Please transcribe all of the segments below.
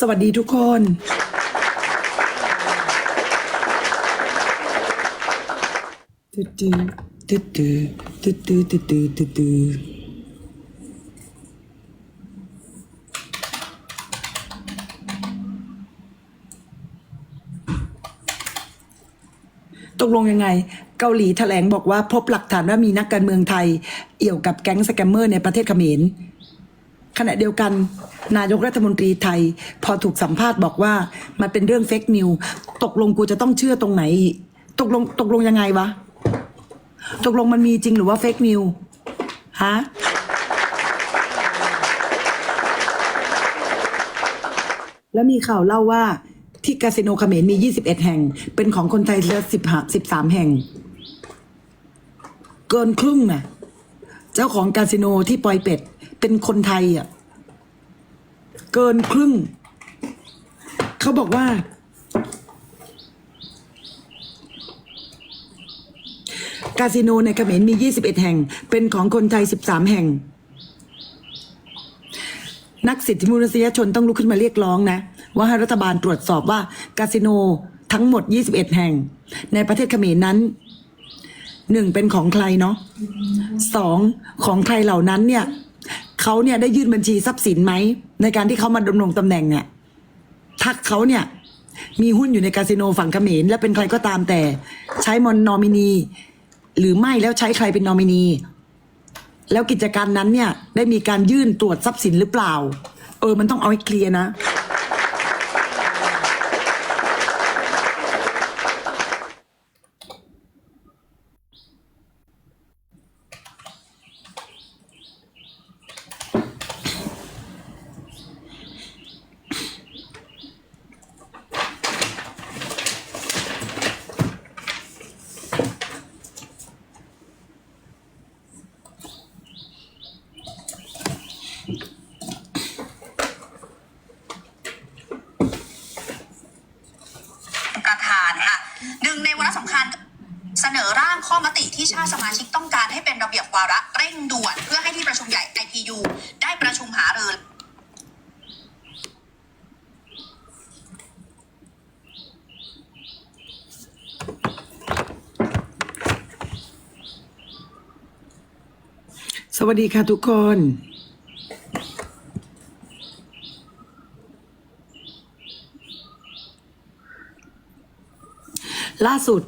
สวัสดีทุกคนตืดตืดตืดตืดตืดตืดตืดตืดตืดตกลงยังไง เกาหลีแถลงบอกว่าพบหลักฐานว่ามีนักการเมืองไทย เอี่ยวกับแก๊งสแกมเมอร์ในประเทศเขมร ขณะเดียวกันนายกรัฐมนตรีไทย พอถูกสัมภาษณ์บอกว่า มันเป็นเรื่องเฟกนิว ตกลงกูจะต้องเชื่อตรงไหน ตกลงตกลงยังไงวะ ตกลงมันมีจริงหรือว่าเฟกนิวฮะแล้วมีข่าวเล่าว่าที่คาสิโนเขมรมี 21 แห่ง เป็นของคนไทยเหลือ1 13แห่ง เกินครึ่งน่ะ เจ้าของคาสิโนที่ปอยเป็ด เป็นคนไทยอะ เกินครึ่ง เขาบอกว่า คาสิโนในเขมรมี 21 แห่ง เป็นของคนไทย 13 แห่ง นักสิทธิมนุษยชนต้องลุกขึ้นมาเรียกร้องนะ ว่าให้รัฐบาลตรวจสอบว่าคาสิโนทั้งหมด 21 แห่ง ในประเทศเขมรนั้นหนึ่งเป็นของใครเนาะสองของใครเหล่านั้นเนี่ย เขาเนี่ยได้ยื่นบัญชีทรัพย์สินไหมในการที่เขามาดำรงตำแหน่งเนี่ยถ้าเขาเนี่ยมีหุ้นอยู่ในคาสิโนฝั่งเขมรและเป็นใครก็ตามแต่ ใช้มอนนอมินี หรือไม่แล้วใช้ใครเป็นนอมินี แล้วกิจการนั้นเนี่ยได้มีการยื่นตรวจทรัพย์สินหรือเปล่า เออมันต้องเอาให้เคลียร์นะธานค่ะหนึ่งในวาระสำคัญเสนอร่างข้อมติที่ชาติส มาชิกต้องการให้เป็นระเบียบวาระเร่งด่วน เพื่อให้ที่ประชุมใหญ่ IPU ได้ประชุมหารือสวัสดีค่ะทุกคน ล่าสุด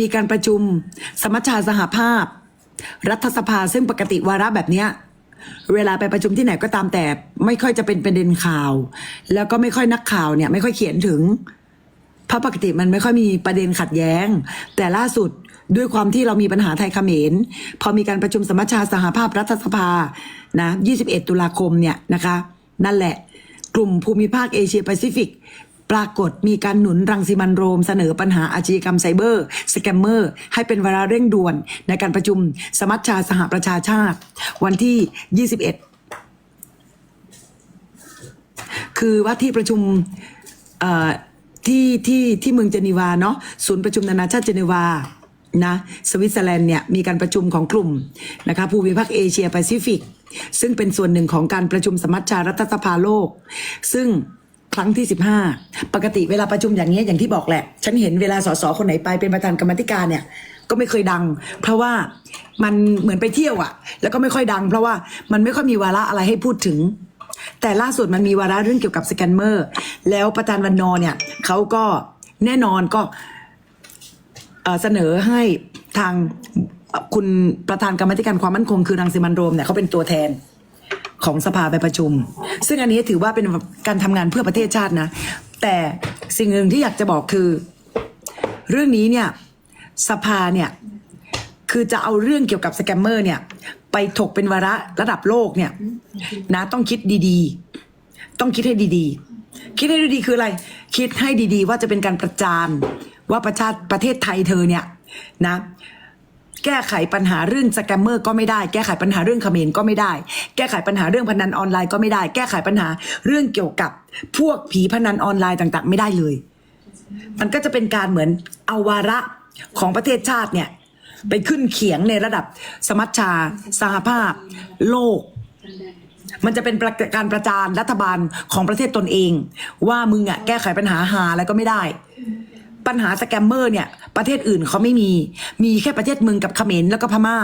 มีการประชุม สมัชชาสหภาพ รัฐสภาซึ่งปกติวาระแบบเนี้ยเวลาไปประชุมที่ไหนก็ตามแต่ไม่ค่อยจะเป็นประเด็นข่าว แล้วก็ไม่ค่อยนักข่าวเนี่ย ไม่ค่อยเขียนถึงเพราะปกติมันไม่ค่อยมีประเด็นขัดแย้ง แต่ล่าสุดด้วยความที่เรามีปัญหาไทยเขมรพอมีการประชุมสมัชชาสหภาพรัฐสภานะ 21 ตุลาคมเนี่ยนะคะ นั่นแหละ กลุ่มภูมิภาคเอเชียแปซิฟิก ปรากฏมีการหนุนรังสิมันโรมเสนอปัญหาอาชญากรรมไซเบอร์สแกมเมอร์ ให้เป็นเวลาเร่งด่วน ในการประชุมสมัชชาสหประชาชาติ วันที่ 21 คือว่าที่ประชุมที่ที่ที่เมืองเจนีวาเนาะศูนย์ประชุมนานาชาติเจนีวานะสวิตเซอร์แลนด์เนี่ยมีการประชุมของกลุ่มนะคะภูมิภาคเอเชียแปซิฟิก ซึ่งเป็นส่วนหนึ่งของการประชุมสมัชชารัฐสภาโลก ซึ่ง ครั้งที่ 15 ปกติเวลาประชุมอย่างนี้อย่างที่บอกแหละ ฉันเห็นเวลาสสคนไหนไปเป็นประธานกรรมธิการเนี่ยก็ไม่เคยดัง เพราะว่ามันเหมือนไปเที่ยวอะแล้วก็ไม่ค่อยดัง เพราะว่ามันไม่ค่อยมีวาระอะไรให้พูดถึง แต่ล่าสุดมันมีวาระเรื่องเกี่ยวกับสแกนเมอร์ แล้วประธานวันนอเนี่ยเขาก็แน่นอนก็เสนอให้ทางคุณประธานกรรมธิการความมั่นคงคือรังสิมันโรมเนี่ยเขาเป็นตัวแทน ของสภาไปประชุม ซึ่งอันนี้ถือว่าเป็นการทำงานเพื่อประเทศชาตินะ แต่สิ่งหนึ่งที่อยากจะบอกคือ เรื่องนี้เนี่ยสภาเนี่ยคือจะเอาเรื่องเกี่ยวกับสแกมเมอร์เนี่ย ไปถกเป็นวาระระดับโลกเนี่ยนะต้องคิดดีๆ ต้องคิดให้ดีๆ คิดให้ดีๆคืออะไร คิดให้ดีๆ ว่าจะเป็นการประจานว่าประชาประเทศไทยเธอเนี่ยนะ แก้ไขปัญหาเรื่องสแกมเมอร์ก็ไม่ได้ แก้ไขปัญหาเรื่องเขมรก็ไม่ได้ แก้ไขปัญหาเรื่องพนันออนไลน์ก็ไม่ได้ แก้ไขปัญหาเรื่องเกี่ยวกับพวกผีพนันออนไลน์ต่างๆ ไม่ได้เลย มันก็จะเป็นการเหมือนเอาวาระของประเทศชาติเนี่ยไปขึ้นเขียงในระดับสมัชชา สหภาพ โลก มันจะเป็นปการประจานรัฐบาลของประเทศตนเอง ว่ามึงอะแก้ไขปัญหาหาอะไรก็ไม่ได้ ปัญหาสแกมเมอร์เนี่ย ประเทศอื่นเขาไม่มี มีแค่ประเทศมึงกับเขมรแล้วก็พม่า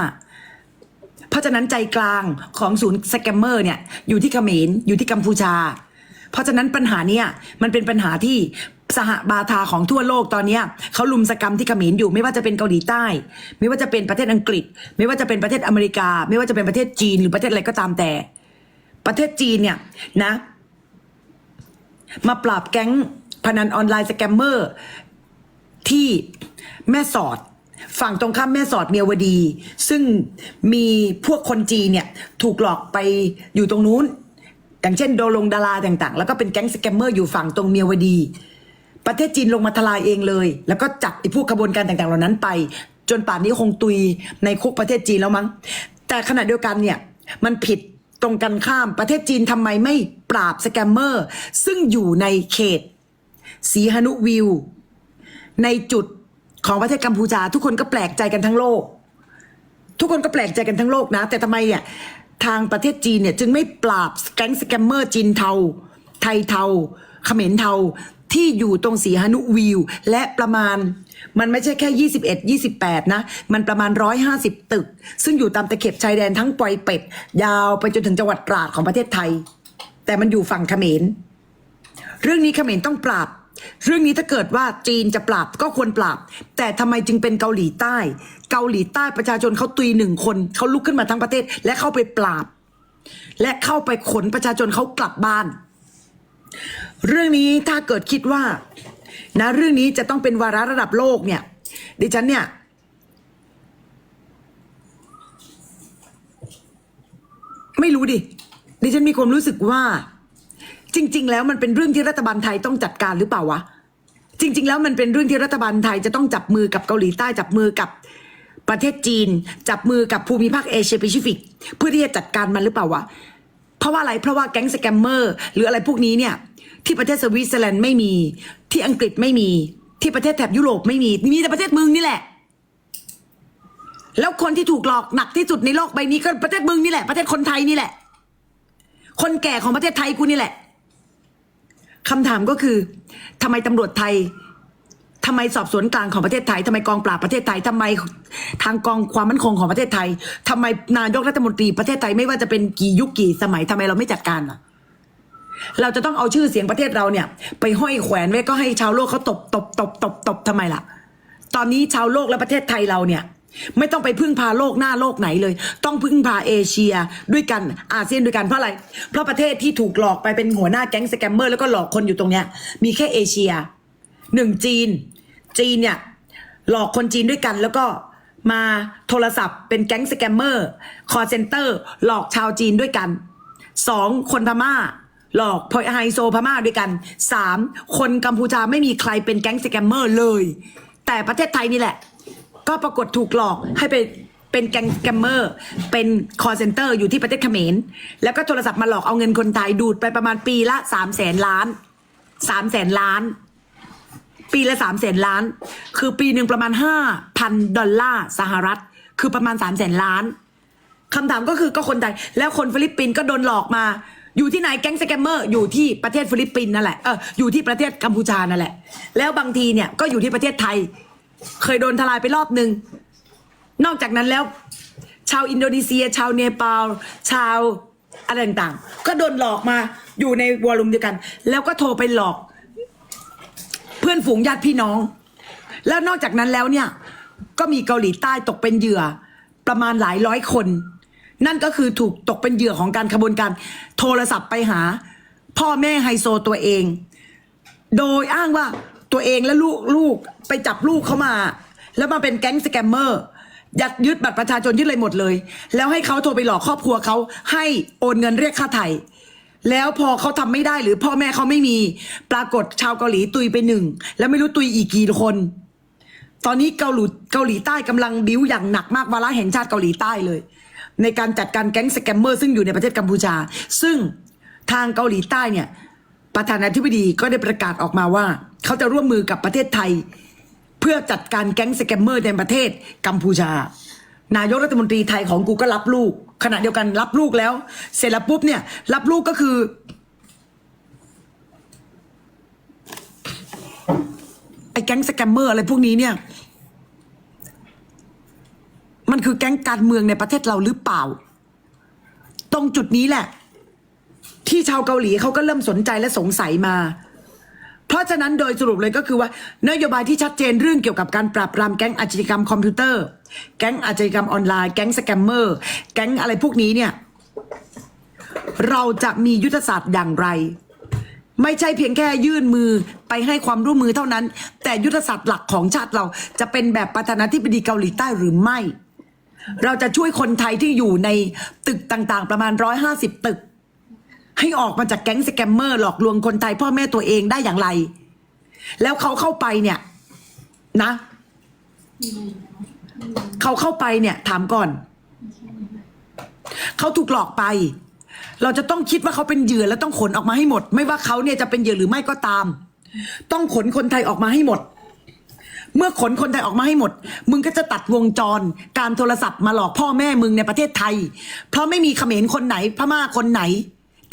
เพราะฉะนั้นใจกลางของศูนย์สแกมเมอร์เนี่ยอยู่ที่เขมรอยู่ที่กัมพูชา เพราะฉะนั้นปัญหาเนี่ยมันเป็นปัญหาที่สหบาทาของทั่วโลกตอนเนี้เขาลุมสกรรมที่เขมรอยู่ไม่ว่าจะเป็นเกาหลีใต้ ไม่ว่าจะเป็นประเทศอังกฤษ ไม่ว่าจะเป็นประเทศอเมริกา ไม่ว่าจะเป็นประเทศจีนหรือประเทศอะไรก็ตามแต่ ประเทศจีนเนี่ยนะ มาปราบแก๊งพนันออนไลน์สแกมเมอร์ ที่แม่สอด ฝั่งตรงข้ามแม่สอดเมียวดี ซึ่งมีพวกคนจีนเนี่ยถูกหลอกไปอยู่ตรงนู้น อย่างเช่นโดลงดาราต่างๆ แล้วก็เป็นแก๊งสแกมเมอร์อยู่ฝั่งตรงเมียวดี ประเทศจีนลงมาทลายเองเลย แล้วก็จับไอ้พวกกระบวนการต่างๆ เหล่านั้นไป จนป่านนี้คงตุยในคุกประเทศจีนแล้วมั้ง แต่ขณะเดียวกันเนี่ยมันผิดตรงกันข้ามประเทศจีนทำไมไม่ปราบสแกมเมอร์ ซึ่งอยู่ในเขตสีหนุวิว ในจุดของประเทศกัมพูชา ทุกคนก็แปลกใจกันทั้งโลก ทุกคนก็แปลกใจกันทั้งโลกนะ แต่ทำไมอะทางประเทศจีนเนี่ยจึงไม่ปราบแก๊งสแกมเมอร์จีนเทา ไทยเทาเขมรเทาที่อยู่ตรงสีหนุวิว และประมาณมันไม่ใช่แค่ 21 28 นะ มันประมาณ 150 ตึก ซึ่งอยู่ตามตะเข็บชายแดนทั้งปอยเป็ด ยาวไปจนถึงจังหวัดตราดของประเทศไทย แต่มันอยู่ฝั่งเขมร เรื่องนี้เขมรต้องปราบ เรื่องนี้ถ้าเกิดว่าจีนจะปราบก็ควรปราบ แต่ทำไมจึงเป็นเกาหลีใต้ เกาหลีใต้ประชาชนเขาตุยหนึ่งคนเขาลุกขึ้นมาทั้งประเทศ และเข้าไปปราบ และเข้าไปขนประชาชนเขากลับบ้าน เรื่องนี้ถ้าเกิดคิดว่า นะเรื่องนี้จะต้องเป็นวาระระดับโลกเนี่ย ดิฉันเนี่ยไม่รู้ดิดิฉันมีความรู้สึกว่า จริง ๆ แล้วมันเป็นเรื่องที่รัฐบาลไทยต้องจัดการหรือเปล่าวะจริง ๆ แล้วมันเป็นเรื่องที่รัฐบาลไทยจะต้องจับมือกับเกาหลีใต้จับมือกับประเทศจีน จับมือกับภูมิภาคเอเชียแปซิฟิก เพื่อที่จะจัดการมันหรือเปล่าวะเพราะว่าอะไรเพราะว่าแก๊งสแกมเมอร์หรืออะไรพวกนี้เนี่ย ที่ประเทศสวิตเซอร์แลนด์ไม่มี ที่อังกฤษไม่มี ที่ประเทศแถบยุโรปไม่มีมีแต่ประเทศมึงนี่แหละ แล้วคนที่ถูกหลอกหนักที่สุดในโลกใบนี้ก็ประเทศมึงนี่แหละประเทศคนไทยนี่แหละ คนแก่ของประเทศไทยกูนี่แหละ คำถามก็คือทำไมตำรวจไทยทำไมสอบสวนกลางของประเทศไทยทำไมกองปราบประเทศไทยทำไมทางกองความมั่นคงของประเทศไทยทำไมนายกรัฐมนตรีประเทศไทยไม่ว่าจะเป็นกี่ยุคกี่สมัยทำไมเราไม่จัดการอะ เราจะต้องเอาชื่อเสียงประเทศเราเนี่ย ไปห้อยแขวนไว้ก็ให้ชาวโลกเขาตบตบตบตบตบทำไมล่ะ ตอนนี้ชาวโลกและประเทศไทยเราเนี่ย ไม่ต้องไปพึ่งพาโลกหน้าโลกไหนเลย ต้องพึ่งพาเอเชียด้วยกันอาเซียนด้วยกันเพราะอะไร เพราะประเทศที่ถูกหลอกไปเป็นหัวหน้าแก๊งสแกมเมอร์แล้วก็หลอกคนอยู่ตรงเนี้ย มีแค่เอเชียหนึ่งจีน จีนเนี่ยหลอกคนจีนด้วยกันแล้วก็มาโทรศัพท์เป็นแก๊งสแกมเมอร์คอเซนเตอร์หลอกชาวจีนด้วยกันสองคนพม่า หลอกพไฮโซพม่าด้วยกันสามคนกัมพูชาไม่มีใครเป็นแก๊งสแกมเมอร์เลย แต่ประเทศไทยนี่แหละ ก็ปรากฏถูกหลอกให้ไปเป็นแกงแกมเมอร์ เป็นคอร์เซนเตอร์อยู่ที่ประเทศเขมร แล้วก็โทรศัพท์มาหลอกเอาเงินคนไทยดูดไปประมาณปีละสามแสนล้านสามแสนล้าน ปีละสามแสนล้าน คือปีหนึ่งประมาณห้าพันดอลลาร์สหรัฐ คือประมาณสามแสนล้านคำถามก็คือก็คนไทยแล้วคนฟิลิปปินส์ก็โดนหลอกมา อยู่ที่ไหนแก๊งสแกมเมอร์อยู่ที่ประเทศฟิลิปปินส์นั่นแหละเอออยู่ที่ประเทศกัมพูชานั่นแหละ แล้วบางทีเนี่ยก็อยู่ที่ประเทศไทย เคยโดนทลายไปรอบหนึ่ง นอกจากนั้นแล้ว ชาวอินโดนีเซีย ชาวเนปาล ชาวอะไรต่างๆ ก็โดนหลอกมาอยู่ในวอลลุ่มเดียวกัน แล้วก็โทรไปหลอก เพื่อนฝูงญาติพี่น้อง แล้วนอกจากนั้นแล้วเนี่ย ก็มีเกาหลีใต้ตกเป็นเหยื่อ ประมาณหลายร้อยคน นั่นก็คือถูกตกเป็นเหยื่อของการขบวนการ โทรศัพท์ไปหา พ่อแม่ไฮโซตัวเอง โดยอ้างว่า ตัวเองและลูกลูกไปจับลูกเขามา แล้วมาเป็นแก๊งสแกมเมอร์ยัดยึดบัตรประชาชนยึดเลยหมดเลย แล้วให้เขาโทรไปหลอกครอบครัวเขาให้โอนเงินเรียกค่าไถ่แล้วพอเขาทำไม่ได้หรือพ่อแม่เขาไม่มี ปรากฏชาวเกาหลีตุยไปหนึ่ง แล้วไม่รู้ตุยอีกกี่คน ตอนนี้เกาหลีเกาหลีใต้กำลังบิ้วอย่างหนักมากวาระแห่งชาติเกาหลีใต้เลย ในการจัดการแก๊งสแกมเมอร์ซึ่งอยู่ในประเทศกัมพูชา ซึ่งทางเกาหลีใต้เนี่ยประธานาธิบดีก็ได้ประกาศออกมาว่า เขาจะร่วมมือกับประเทศไทย เพื่อจัดการแก๊งสแกมเมอร์ในประเทศกัมพูชา นายกรัฐมนตรีไทยของกูก็รับลูก ขณะเดียวกันรับลูกแล้ว เสร็จแล้วปุ๊บเนี่ย รับลูกก็คือ ไอ้แก๊งสแกมเมอร์อะไรพวกนี้เนี่ย มันคือแก๊งการเมืองในประเทศเราหรือเปล่า ตรงจุดนี้แหละ ที่ชาวเกาหลีเขาก็เริ่มสนใจและสงสัยมา เพราะฉะนั้นโดยสรุปเลยก็คือว่านโยบายที่ชัดเจนเรื่องเกี่ยวกับการปราบปรามแก๊งอาชญากรรมคอมพิวเตอร์ แก๊งอาชญากรรมออนไลน์ แก๊งสแกมเมอร์ แก๊งอะไรพวกนี้เนี่ย เราจะมียุทธศาสตร์อย่างไร ไม่ใช่เพียงแค่ยื่นมือไปให้ความร่วมมือเท่านั้น แต่ยุทธศาสตร์หลักของชาติเราจะเป็นแบบประธานาธิบดีเกาหลีใต้หรือไม่ เราจะช่วยคนไทยที่อยู่ในตึกต่างๆ ประมาณร้อยห้าสิบตึก ให้ออกมาจากแก๊งสแกมเมอร์หลอกลวงคนไทยพ่อแม่ตัวเองได้อย่างไร แล้วเขาเข้าไปเนี่ย นะเขาเข้าไปเนี่ย ถามก่อน เขาถูกหลอกไป เราจะต้องคิดว่าเขาเป็นเหยื่อแล้วต้องขนออกมาให้หมด ไม่ว่าเขาเนี่ยจะเป็นเหยื่อหรือไม่ก็ตาม ต้องขนคนไทยออกมาให้หมด เมื่อขนคนไทยออกมาให้หมด มึงก็จะตัดวงจร การโทรศัพท์มาหลอกพ่อแม่มึงในประเทศไทย เพราะไม่มีเขมรคนไหน พม่าคนไหน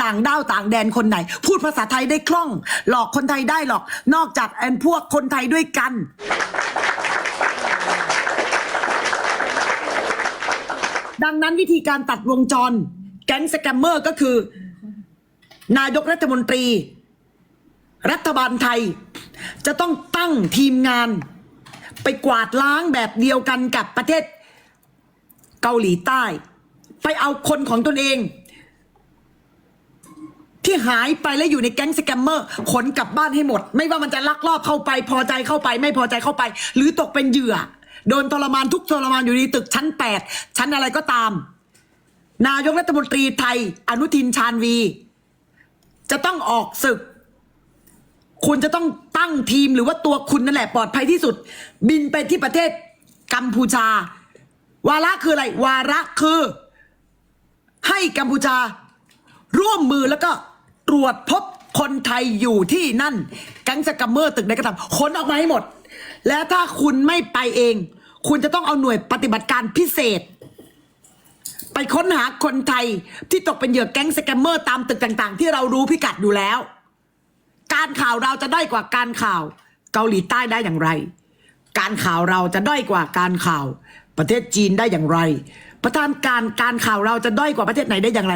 ต่างด้าวต่างแดนคนไหน พูดภาษาไทยได้คล่อง หลอกคนไทยได้หรอก นอกจากแอนพวกคนไทยด้วยกัน ดังนั้นวิธีการตัดวงจร แก๊งสแกมเมอร์ก็คือ นายกรัฐมนตรี รัฐบาลไทย จะต้องตั้งทีมงาน ไปกวาดล้างแบบเดียวกันกับประเทศเกาหลีใต้ ไปเอาคนของตนเอง ที่หายไปและอยู่ในแก๊งสแกมเมอร์ขนกลับบ้านให้หมด ไม่ว่ามันจะลักลอบเข้าไป พอใจเข้าไป ไม่พอใจเข้าไป หรือตกเป็นเหยื่อ โดนทรมานทุกทรมานอยู่ในตึกชั้นแปดชั้นอะไรก็ตาม นายกรัฐมนตรีไทย อนุทินชาญวี จะต้องออกศึก คุณจะต้องตั้งทีมหรือว่าตัวคุณนั่นแหละปลอดภัยที่สุด บินไปที่ประเทศกัมพูชา วาระคืออะไร วาระคือ ให้กัมพูชา ร่วมมือแล้วก็ ตรวจพบคนไทยอยู่ที่นั่นแก๊งสกัมเมอร์ตึกใดก็ตามขนออกมาให้หมด และถ้าคุณไม่ไปเอง คุณจะต้องเอาหน่วยปฏิบัติการพิเศษ ไปค้นหาคนไทยที่ตกเป็นเหยื่อแก๊งสแกมเมอร์ตามตึกต่าง ๆ ที่เรารู้พิกัดอยู่แล้ว การข่าวเราจะด้อยกว่าการข่าว เกาหลีใต้ได้อย่างไร การข่าวเราจะด้อยกว่าการข่าว ประเทศจีนได้อย่างไร ประธานการการข่าวเราจะด้อยกว่าประเทศไหนได้อย่างไร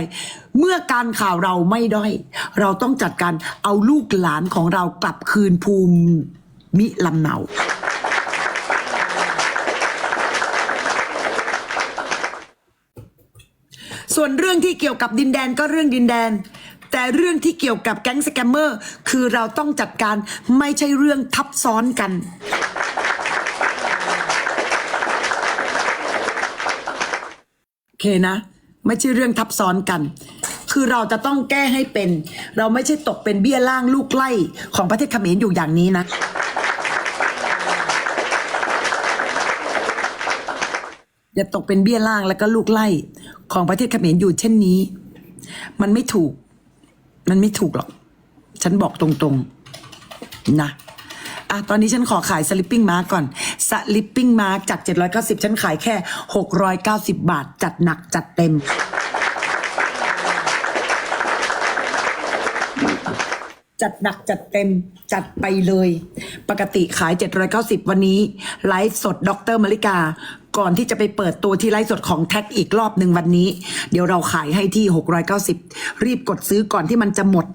เมื่อการข่าวเราไม่ด้อย เราต้องจัดการเอาลูกหลานของเรากลับคืนภูมิมิลำเนาส่วนเรื่องที่เกี่ยวกับดินแดนก็เรื่องดินแดน แต่เรื่องที่เกี่ยวกับแก๊งสแกมเมอร์คือเราต้องจัดการไม่ใช่เรื่องทับซ้อนกัน โอ เคนะ ไม่ใช่เรื่องทับซ้อนกัน คือเราจะต้องแก้ให้เป็น เราไม่ใช่ตกเป็นเบี้ยล่างลูกไล่ของประเทศเขมรอยู่อย่างนี้นะอย่าตกเป็นเบี้ยล่างแล้วก็ลูกไล่ของประเทศเขมรอยู่เช่นนี้ มันไม่ถูก มันไม่ถูกหรอก ฉันบอกตรงๆ นะอะตอนนี้ฉันขอขายสลิปปิ้งมาร์กก่อน สลิปปิ้งมาร์กจาก 790 ฉันขายแค่ 690 บาท จัดหนักจัดเต็ม จัดหนักจัดเต็มจัดไปเลย ปกติขาย 790 วันนี้ ไลฟ์สดดรมาริกา ก่อนที่จะไปเปิดตัวที่ไลฟ์สดของแท็กอีกรอบหนึ่งวันนี้ เดี๋ยวเราขายให้ที่ 690 รีบกดซื้อก่อนที่มันจะหมด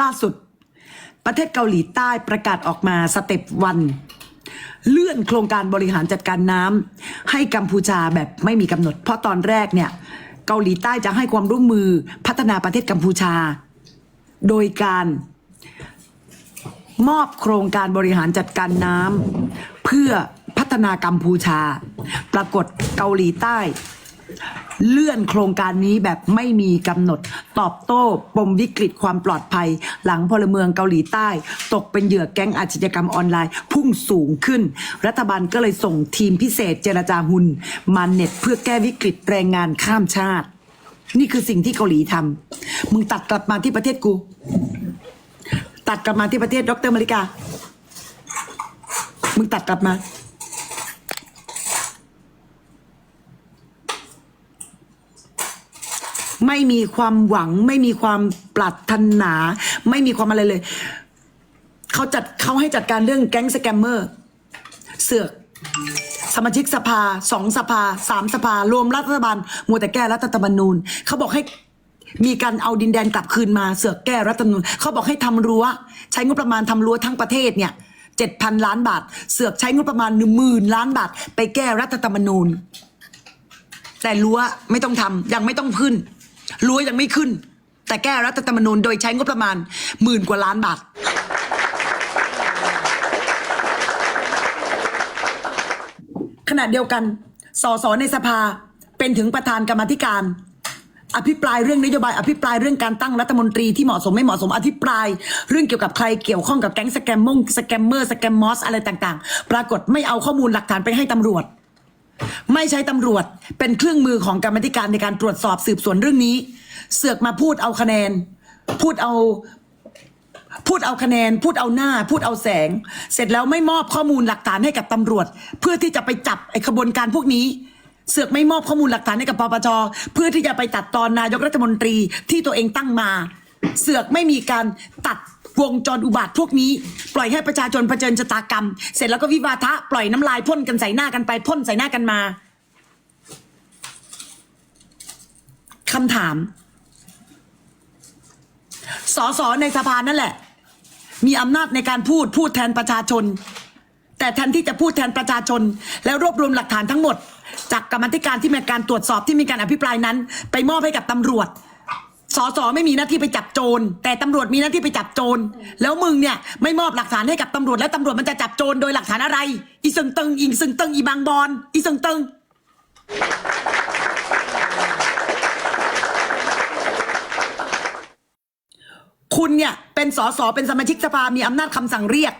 ล่าสุด ประเทศเกาหลีใต้ประกาศออกมาสเต็ปวัน เลื่อนโครงการบริหารจัดการน้ำให้กัมพูชาแบบไม่มีกำหนด เพราะตอนแรกเนี่ย เกาหลีใต้จะให้ความร่วมมือพัฒนาประเทศกัมพูชา โดยการมอบโครงการบริหารจัดการน้ำเพื่อพัฒนากัมพูชา ปรากฏเกาหลีใต้ เลื่อนโครงการนี้แบบไม่มีกำหนด ตอบโต้ปมวิกฤตความปลอดภัย หลังพลเมืองเกาหลีใต้ ตกเป็นเหยื่อแก๊งอาชญากรรมออนไลน์ พุ่งสูงขึ้น รัฐบาลก็เลยส่งทีมพิเศษเจรจาหุนมาเน็ตเพื่อแก้วิกฤตแรงงานข้ามชาติ นี่คือสิ่งที่เกาหลีทำมึงตัดกลับมาที่ประเทศกู ตัดกลับมาที่ประเทศดรมาริกา มึงตัดกลับมา ไม่มีความหวัง ไม่มีความปรารถนา ไม่มีความอะไรเลยเขาจัดเขาให้จัดการเรื่องแก๊งสแกมเมอร์เสือกสมาชิกสภาสองสภาสามสภา รวมรัฐบาลมัวแต่แก้รัฐธรรมนูญเขาบอกให้มีการเอาดินแดนกลับคืนมาเสือกแก้รัฐธรรมนูญเขาบอกให้ทำรั้ว ใช้งบประมาณทำรั้วทั้งประเทศเนี่ยเจ็ดพันล้านบาท เสือกใช้งบประมาณหนึ่งหมื่นล้านบาท ไปแก้รัฐธรรมนูญ แต่รั้วไม่ต้องทำยังไม่ต้องขึ้น รั้วยังไม่ขึ้น แต่แก้รัฐธรรมนูญโดยใช้งบประมาณหมื่นกว่าล้านบาท ขณะเดียวกันสสในสภาเป็นถึงประธานกรรมธิการ อภิปรายเรื่องนโยบาย อภิปรายเรื่องการตั้งรัฐมนตรีที่เหมาะสมไม่เหมาะสมอภิปราย เรื่องเกี่ยวกับใครเกี่ยวข้องกับแก๊งสแกมมงสแกมเมอร์สแกมมอสอะไรต่างๆ ปรากฏไม่เอาข้อมูลหลักฐานไปให้ตำรวจ ไม่ใช้ตำรวจเป็นเครื่องมือของกรรมธิการในการตรวจสอบสืบสวนเรื่องนี้ เสือกมาพูดเอาคะแนน พูดเอาพูดเอาคะแนน พูดเอาหน้า พูดเอาแสง เสร็จแล้วไม่มอบข้อมูลหลักฐานให้กับตำรวจ เพื่อที่จะไปจับไอ้ขบวนการพวกนี้ เสือกไม่มอบข้อมูลหลักฐานให้กับปปชเพื่อที่จะไปตัดตอนนายกรัฐมนตรีที่ตัวเองตั้งมา เสือกไม่มีการตัด วงจรอุบาทพวกนี้ ปล่อยให้ประชาชนเผชิญชะตากรรม เสร็จแล้วก็วิวาทะปล่อยน้ำลายพ่นกันใส่หน้ากันไปพ่นใส่หน้ากันมาคำถามสสในสภานั่นแหละ มีอำนาจในการพูดพูดแทนประชาชน แต่แทนที่จะพูดแทนประชาชน แล้วรวบรวมหลักฐานทั้งหมด จากกรรมาธิการที่มีการตรวจสอบที่มีการอภิปรายนั้น ไปมอบให้กับตำรวจ สสไม่มีหน้าที่ไปจับโจรแต่ตำรวจมีหน้าที่ไปจับโจรแล้วมึงเนี่ยไม่มอบหลักฐานให้กับตำรวจแล้วตำรวจมันจะจับโจรโดยหลักฐานอะไร อีซึงตึงอีซึงตึงอีบางบอนอีซึงตึงคุณเนี่ยเป็นสสเป็นสมาชิกสภามีอำนาจคำสั่งเรียก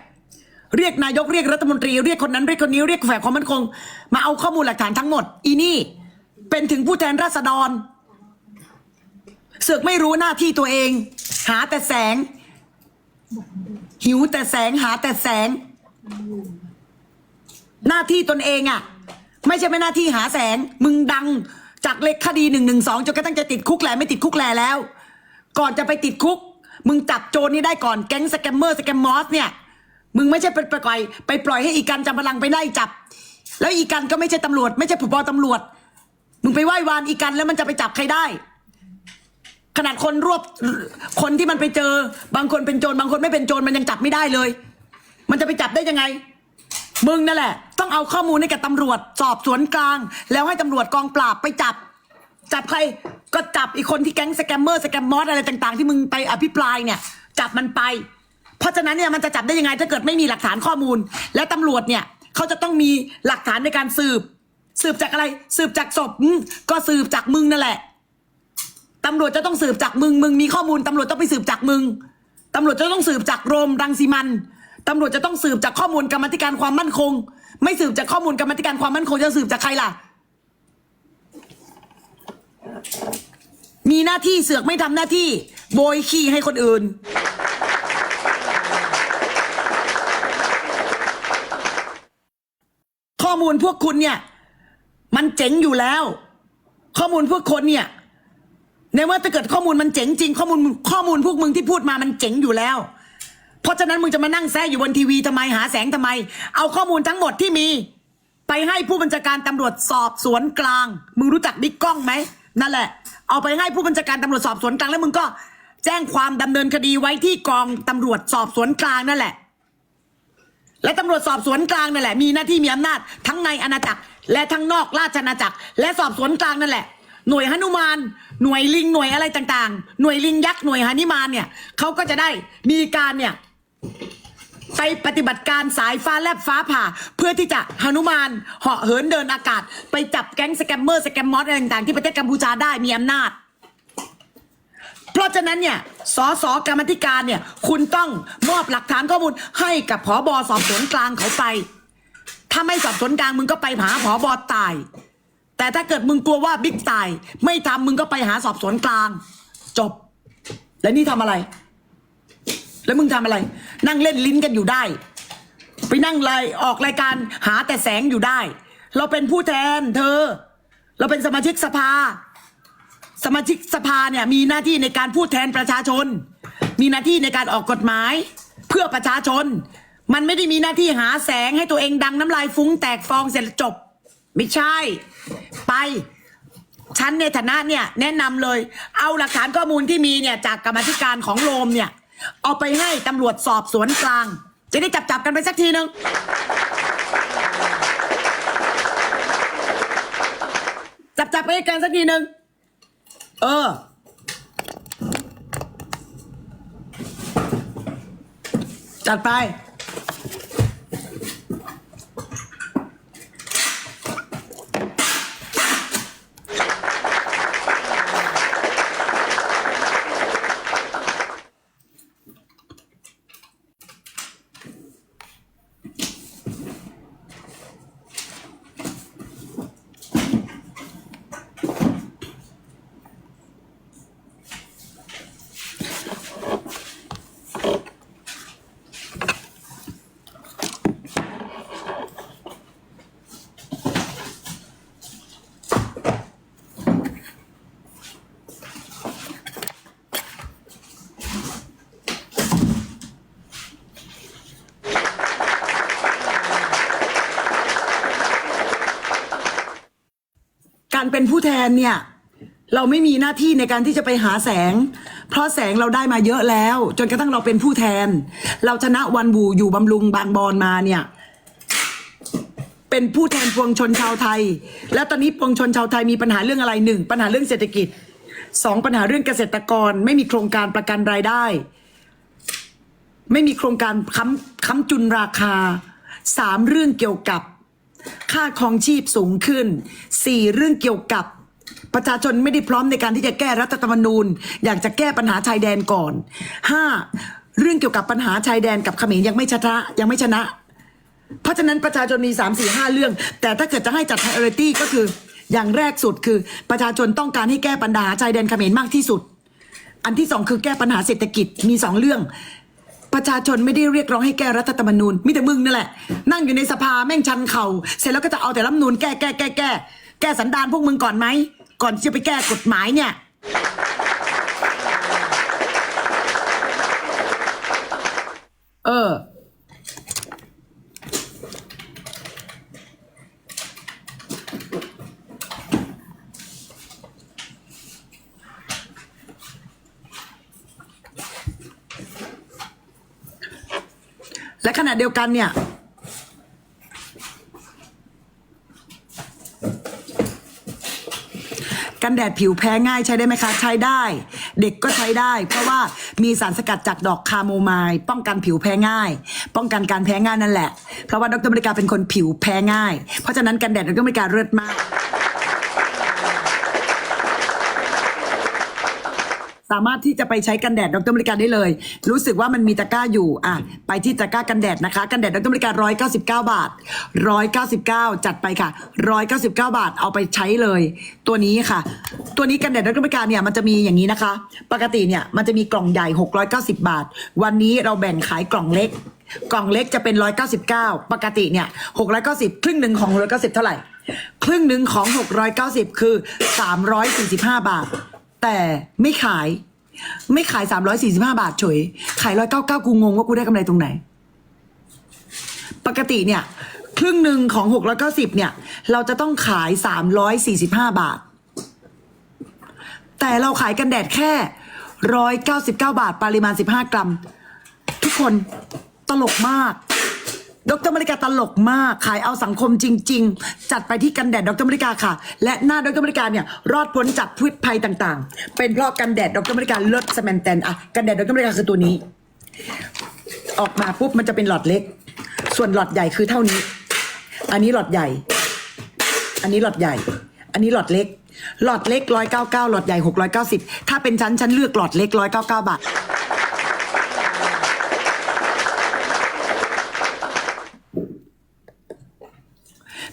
เรียกนายกเรียกรัฐมนตรีเรียกคนนั้นเรียกคนนี้เรียกฝ่ายความมั่นคง มาเอาข้อมูลหลักฐานทั้งหมด อีนี่เป็นถึงผู้แทนราษฎรเสือกไม่รู้หน้าที่ตัวเอง หาแต่แสง หิวแต่แสงหาแต่แสง หน้าที่ตนเองอะ่ะ ไม่ใช่ไม่หน้าที่หาแสง มึงดัง จากเลขคดีหนึ่งหนึ่งสองจนกระทั่งจะติดคุกแหละไม่ติดคุกแหละแล้ว ก่อนจะไปติดคุก มึงจับโจรนี่ได้ก่อนแก๊งสแกมเมอร์สแกมมอสเนี่ยมึงไม่ใช่ไปปล่อย ไปปล่อยให้อีกันจำพลังไปไล่จับ แล้วอีกันก็ไม่ใช่ตำรวจ ไม่ใช่ผบตำรวจ มึงไปไหว้วานอีกันแล้วมันจะไปจับใครได้ ขนาดคนรวบคนที่มันไปเจอ บางคนเป็นโจรบางคนไม่เป็นโจรมันยังจับไม่ได้เลย มันจะไปจับได้ยังไง มึงนั่นแหละ ต้องเอาข้อมูลให้กับตำรวจ สอบสวนกลาง แล้วให้ตำรวจกองปราบไปจับ จับใครก็จับอีกคนที่แก๊งสแกมเมอร์สแกมมอสอะไรต่าง ๆ ที่มึงไปอภิปรายเนี่ย จับมันไป เพราะฉะนั้นเนี่ยมันจะจับได้ยังไง ถ้าเกิดไม่มีหลักฐานข้อมูล แล้วตำรวจเนี่ยเขาจะต้องมีหลักฐานในการสืบ สืบจากอะไร สืบจากศพก็สืบจากมึงนั่นแหละ ตำรวจจะต้องสืบจากมึง มึงมีข้อมูลตำรวจต้องไปสืบจากมึงตำรวจจะต้องสืบจากโรมรังสีมันตำรวจจะต้องสืบจากข้อมูลกรรมธิการความมั่นคง ไม่สืบจากข้อมูลกรรมธิการความมั่นคงจะสืบจากใครล่ะ มีหน้าที่เสือกไม่ทำหน้าที่ โบยขี้ให้คนอื่น ข้อมูลพวกคุณเนี่ย มันเจ๋งอยู่แล้ว ข้อมูลพวกคนเนี่ย ในว่าถ้าเกิดข้อมูลมันเจ๋งจริงข้อมูลข้อมูลพวกมึงที่พูดมามันเจ๋งอยู่แล้ว เพราะฉะนั้นมึงจะมานั่งแซ่อยู่บนทีวีทำไมหาแสงทำไม เอาข้อมูลทั้งหมดที่มี ไปให้ผู้บัญชาการตำรวจสอบสวนกลาง มึงรู้จักบิ๊กกล้องไหมนั่นแหละ เอาไปให้ผู้บัญชาการตำรวจสอบสวนกลางแล้วมึงก็ แจ้งความดำเนินคดีไว้ที่กองตำรวจสอบสวนกลางนั่นแหละ และตำรวจสอบสวนกลางนั่นแหละมีหน้าที่มีอำนาจทั้งในอาณาจักรและทั้งนอกราชอาณาจักร และสอบสวนกลางนั่นแหละ หน่วยหนุมาน หน่วยลิงหน่วยอะไรต่างๆ หน่วยลิงยักษ์หน่วยหานิมานเนี่ยเขาก็จะได้มีการเนี่ยไปปฏิบัติการสายฟ้าแลบฟ้าผ่า เพื่อที่จะหนุมานเหาะเหินเดินอากาศ ไปจับแก๊งสแกมเมอร์สแกมมอสอะไรต่างๆ ที่ประเทศกัมพูชาได้มีอำนาจ เพราะฉะนั้นเนี่ยสสกรรมธิการเนี่ยคุณต้องมอบหลักฐานข้อมูลให้กับผอบอสอบสวนกลางเขาไป ถ้าไม่สอบสวนกลางมึงก็ไปหาผอบอตาย แต่ถ้าเกิดมึงกลัวว่าบิ๊กตาย ไม่ทำมึงก็ไปหาสอบสวนกลาง จบ และนี่ทำอะไร แล้วมึงทำอะไร นั่งเล่นลิ้นกันอยู่ได้ ไปนั่งไลออกรายการหาแต่แสงอยู่ได้ เราเป็นผู้แทน เธอ เราเป็นสมาชิกสภา สมาชิกสภาเนี่ยมีหน้าที่ในการพูดแทนประชาชน มีหน้าที่ในการออกกฎหมาย เพื่อประชาชน มันไม่ได้มีหน้าที่หาแสงให้ตัวเองดังน้ำลายฟุ้งแตกฟองเสร็จจบ ไม่ใช่ ไป ฉันในฐานะเนี่ย แนะนำเลย เอาหลักฐานข้อมูลที่มีเนี่ย จากกรรมาธิการของโรมเนี่ย เอาไปให้ตำรวจสอบสวนกลาง จะได้จับจับๆกันไปสักทีนึง จับจับๆไปกันสักทีนึง เออ จัดไป เป็นผู้แทนเนี่ย เราไม่มีหน้าที่ในการที่จะไปหาแสง เพราะแสงเราได้มาเยอะแล้ว จนกระทั่งเราเป็นผู้แทน เราชนะวันบูอยู่บำรุงบางบอนมาเนี่ยเป็นผู้แทนปวงชนชาวไทย แล้วตอนนี้ปวงชนชาวไทยมีปัญหาเรื่องอะไรหนึ่งปัญหาเรื่องเศรษฐกิจสองปัญหาเรื่องเกษตรกร ไม่มีโครงการประกันรายได้ ไม่มีโครงการค้ำค้ำจุนราคาสามเรื่องเกี่ยวกับ ค่าครองชีพสูงขึ้น 4 เรื่องเกี่ยวกับประชาชนไม่ได้พร้อมในการที่จะแก้รัฐธรรมนูญ อยากจะแก้ปัญหาชายแดนก่อน 5. เรื่องเกี่ยวกับปัญหาชายแดนกับเขมรยังไม่ชนะยังไม่ชนะ เพราะฉะนั้นประชาชนมี3 4 5 เรื่อง แต่ถ้าเกิดจะให้จัด priority ก็คืออย่างแรกสุดคือประชาชนต้องการให้แก้ปัญหาชายแดนเขมรมากที่สุด อันที่สองคือแก้ปัญหาเศรษฐกิจมีสองเรื่อง ประชาชนไม่ได้เรียกร้องให้แก้รัฐธรรมนูญมีแต่มึงนั่นแหละ นั่งอยู่ในสภาแม่งชันเข่าเสร็จแล้วก็จะเอาแต่รัฐธรรมนูญแก้แก้แก้แก้แก้สันดานพวกมึงก่อนไหมก่อนที่จะไปแก้กฎหมายเนี่ยเออ และขณะเดียวกันเนี่ย กันแดดผิวแพ้ง่ายใช้ได้ไหมคะ ใช้ได้ เด็กก็ใช้ได้ เพราะว่ามีสารสกัดจากดอกคาโมไมล์ป้องกันผิวแพ้ง่าย ป้องกันการแพ้ง่ายนั่นแหละ เพราะว่าดรบริการเป็นคนผิวแพ้ง่าย เพราะฉะนั้นกันแดดดรบริการเลิศมาก สามารถที่จะไปใช้กันแดดดรบริการได้เลย รู้สึกว่ามันมีตะกร้าอยู่อะไปที่ตะกร้ากันแดดนะคะ กันแดดดรบริการร้อยเก้าสิบเก้าบาทร้อยเก้าสิบเก้าจัดไปค่ะร้อยเก้าสิบเก้าบาทเอาไปใช้เลย ตัวนี้ค่ะ ตัวนี้กันแดดดรบริการเนี่ยมันจะมีอย่างนี้นะคะ ปกติเนี่ยมันจะมีกล่องใหญ่หกร้อยเก้าสิบาท วันนี้เราแบ่งขายกล่องเล็ก กล่องเล็กจะเป็นร้อยเก้าสิบเก้าปกติเนี่ยหกร้อยเก้าสิบครึ่งหนึ่งของร้อยเก้าสิบเท่าไหร่ ครึ่งหนึ่งของหก ร้อยเก้าสิบคือสามร้อยสี่สิบห้าบาทแต่ไม่ขายไม่ขาย345บาทเฉยขาย199กูงงว่ากูได้กำไรตรงไหน ปกติเนี่ย ครึ่งหนึ่งของ690เนี่ย เราจะต้องขาย345บาท แต่เราขายกันแดดแค่199บาท ปริมาณ15กรัม ทุกคนตลกมาก ดรมริกาตลกมาก ขายเอาสังคมจริง ๆ จัดไปที่กันแดดดรมริกาค่ะ และหน้าดรมริกาเนี่ยรอดพ้นจากพืชภัยต่างๆ เป็นเพราะกันแดดดรมริกาเลิศสแมนแตนอะกันแดดดรมริกาคือตัวนี้ ออกมาปุ๊บมันจะเป็นหลอดเล็ก ส่วนหลอดใหญ่คือเท่านี้ อันนี้หลอดใหญ่ อันนี้หลอดใหญ่ อันนี้หลอดเล็ก หลอดเล็กร้อยเก้าเก้าหลอดใหญ่หกร้อยเก้าสิบถ้าเป็นชั้นชั้นเลือกหลอดเล็กร้อยเก้าเก้าบาท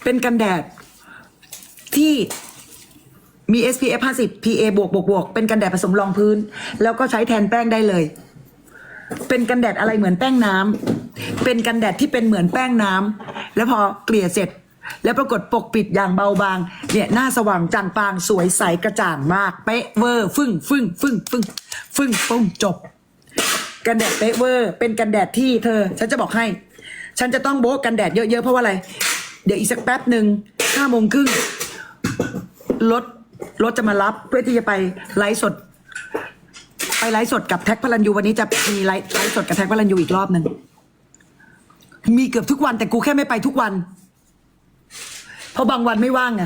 เป็นกันแดดที่มี SPF 50 PA บวกบวกบวกเป็นกันแดดผสมรองพื้น แล้วก็ใช้แทนแป้งได้เลย เป็นกันแดดอะไรเหมือนแป้งน้เป็นกันแดดที่เป็นเหมือนแป้งน้ำแล้วพอเกลี่ยเสร็จ แล้วปรากฏปกปิดอย่างเบาบาง เนี่ยหน้าสว่างจางปางสวยใสกระจ่างมาก เป๊ะเวอร์ ฟึ่งฟึ่งฟึ่งฟึ่งฟึ่งปุ้งจบ กันแดดเป๊ะเวอร์ เป็นกันแดดที่เธอ ฉันจะบอกให้ ฉันจะต้องโบ๊ะกันแดดเยอะๆเพราะว่าอะไร เดี๋ยวอีกสักแป๊บหนึ่งห้าโมงครึ่งรถรถจะมารับเพื่อที่จะไปไลฟ์สด ไปไลฟ์สดกับแท็กพลันยูวันนี้จะมีไลฟ์ไลฟ์สดกับแท็กพลันยูอีกรอบหนึ่งมีเกือบทุกวันแต่กูแค่ไม่ไปทุกวัน เพราะบางวันไม่ว่างไง